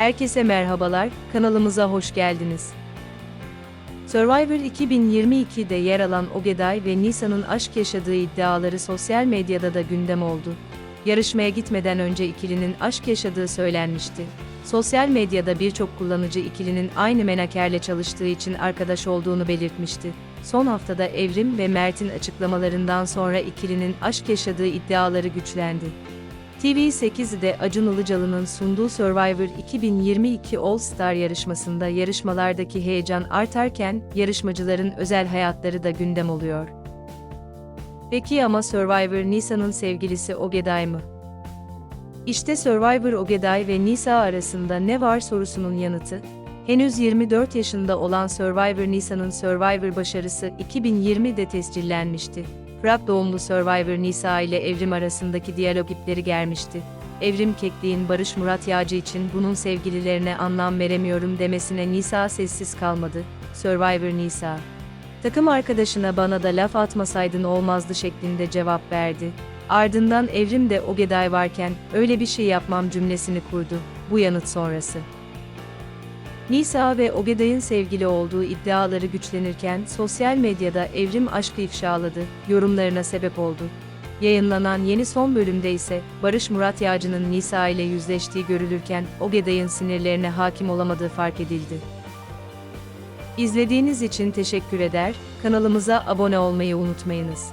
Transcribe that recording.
Herkese merhabalar, kanalımıza hoş geldiniz. Survivor 2022'de yer alan Ogeday ve Nisa'nın aşk yaşadığı iddiaları sosyal medyada da gündem oldu. Yarışmaya gitmeden önce ikilinin aşk yaşadığı söylenmişti. Sosyal medyada birçok kullanıcı ikilinin aynı menakerle çalıştığı için arkadaş olduğunu belirtmişti. Son haftada Evrim ve Mert'in açıklamalarından sonra ikilinin aşk yaşadığı iddiaları güçlendi. TV8'de Acun Ilıcalı'nın sunduğu Survivor 2022 All Star yarışmasında yarışmalardaki heyecan artarken yarışmacıların özel hayatları da gündem oluyor. Peki ama Survivor Nisa'nın sevgilisi Ogeday mı? İşte Survivor Ogeday ve Nisa arasında ne var sorusunun yanıtı. Henüz 24 yaşında olan Survivor Nisa'nın Survivor başarısı 2020'de tescillenmişti. Prag doğumlu Survivor Nisa ile Evrim arasındaki diyalog ipleri germişti. Evrim Kekliğin Barış Murat Yağcı için bunun sevgililerine anlam veremiyorum demesine Nisa sessiz kalmadı. Survivor Nisa. Takım arkadaşına bana da laf atmasaydın olmazdı şeklinde cevap verdi. Ardından Evrim de Ogeday varken öyle bir şey yapmam cümlesini kurdu. Bu yanıt sonrası. Nisa ve Ogeday'ın sevgili olduğu iddiaları güçlenirken sosyal medyada Evrim aşkı ifşaladı, yorumlarına sebep oldu. Yayınlanan yeni son bölümde ise Barış Murat Yağcı'nın Nisa ile yüzleştiği görülürken Ogeday'ın sinirlerine hakim olamadığı fark edildi. İzlediğiniz için teşekkür eder, kanalımıza abone olmayı unutmayınız.